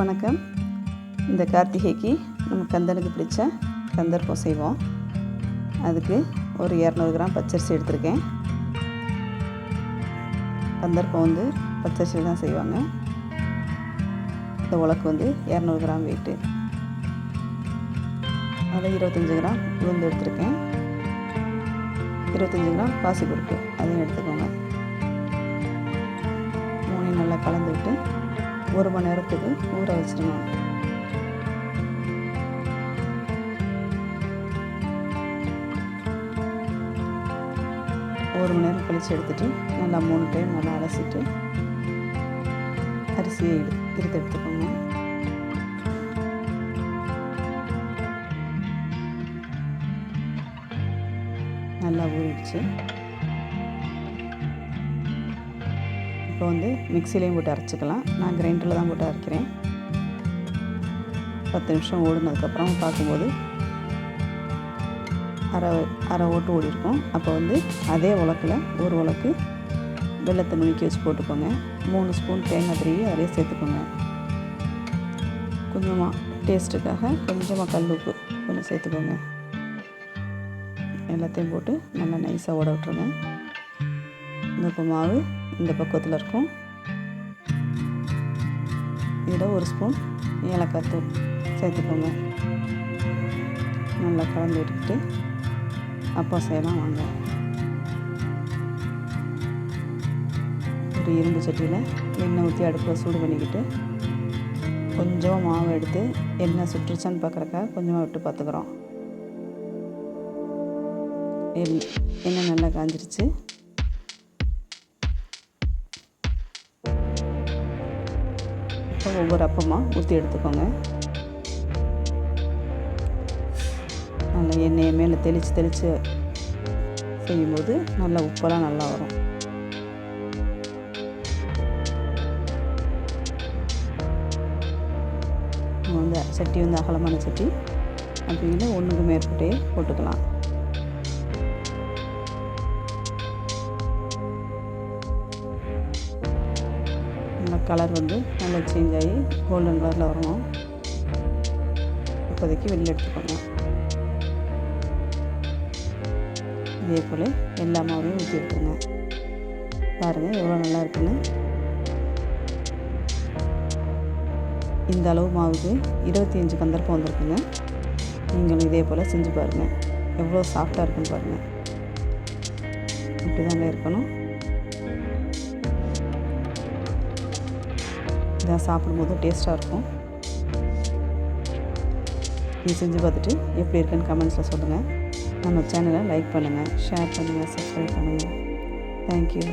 வணக்கம். இந்த கார்த்திகைக்கு நம்ம கந்தனுக்கு பிடிச்ச கந்தர்ப்பம் செய்வோம். அதுக்கு ஒரு இரநூறு கிராம் பச்சரிசி எடுத்திருக்கேன். கந்தர்ப்பம் வந்து பச்சரிசி தான் செய்வாங்க. இந்த உலக்கு வந்து இரநூறு கிராம் வெயிட்டு. அதில் இருபத்தஞ்சி கிராம் உளுந்து எடுத்திருக்கேன். இருபத்தஞ்சி கிராம் பாசிப்பருப்பு அதையும் எடுத்துக்கோங்க. மூணையும் நல்லா கலந்து விட்டு ஒரு மணி நேரத்துக்கு ஊற வச்சிடணும். ஒரு மணி நேரம் கழித்து எடுத்துட்டு நல்லா மூணு டைம் நல்லா அலசிட்டு அரிசியை எடு இருத்து எடுத்துக்கோங்க. நல்லா ஊறிடுச்சு. இப்போ வந்து மிக்சிலையும் போட்டு அரைச்சிக்கலாம். நான் கிரைண்டரில் தான் போட்டு அரைக்கிறேன். பத்து நிமிஷம் ஓடுனதுக்கப்புறம் பார்க்கும்போது அரை அரை ஓட்டு ஓடி இருக்கும் அப்போ வந்து அதே உலக்கில் ஒரு உலக்கு வெள்ளத்தை நுணுக்கி வச்சு போட்டுக்கோங்க. மூணு ஸ்பூன் தேங்காய் திருவி அதிலே சேர்த்துக்கோங்க. கொஞ்சமாக டேஸ்ட்டுக்காக கொஞ்சமாக கல் உப்பு கொஞ்சம் சேர்த்துக்கோங்க. எல்லாத்தையும் போட்டு நல்லா நைஸாக ஓட விட்டுருங்க. இந்த உப்பு மாவு இந்த பக்குவத்தில் இருக்கும். இதில் ஒரு ஸ்பூன் ஏலக்காய் தூள் சேர்த்துக்கோங்க. நல்லா கலந்து விட்டுக்கிட்டு அப்பா செய்யலாம் வாங்க. ஒரு இரும்பு சட்டியில் எண்ணெய் ஊற்றி அடுப்பில் சூடு பண்ணிக்கிட்டு கொஞ்சமாக மாவு எடுத்து எண்ணெய் சுற்றுச்சான்னு பார்க்குறக்கா கொஞ்சமாக விட்டு பார்த்துக்குறோம் எண்ணெய் நல்லா காஞ்சிருச்சு. ஒவ்வொரு அப்பமாக ஊற்றி எடுத்துக்கோங்க. நல்லா எண்ணெயை மேலே தெளித்து தெளித்து செய்யும்போது நல்லா உப்பெல்லாம் நல்லா வரும். வந்து சட்டி வந்து அகலமான சட்டி அப்படின்னு ஒன்றுக்கு மேற்பட்டே போட்டுக்கலாம். கலர் வந்து நல்லா சேஞ்ச் ஆகி கோல்டன் கலரில் வரணும். இப்போதைக்கு வெளியில் எடுத்துக்கோங்க. இதே போல் எல்லா மாவையும் ஊற்றி எடுத்துங்க பாருங்கள் எவ்வளோ நல்லா இருக்குன்னு. இந்த அளவு மாவுக்கு இருபத்தி அஞ்சு கந்தர்ப்பம் வந்திருக்குங்க. நீங்களும் இதே போல் செஞ்சு பாருங்கள் எவ்வளோ சாஃப்டாக இருக்குன்னு பாருங்கள் இப்படி தாங்க இருக்கணும். தான் சாப்பிடும்போது டேஸ்ட்டாக இருக்கும். நீ செஞ்சு பார்த்துட்டு எப்படி இருக்குன்னு கமெண்ட்ஸில் சொல்லுங்கள் நம்ம சேனலை லைக் பண்ணுங்கள் ஷேர் பண்ணுங்கள் சப்ஸ்கிரைப் பண்ணுங்கள் தேங்க்யூ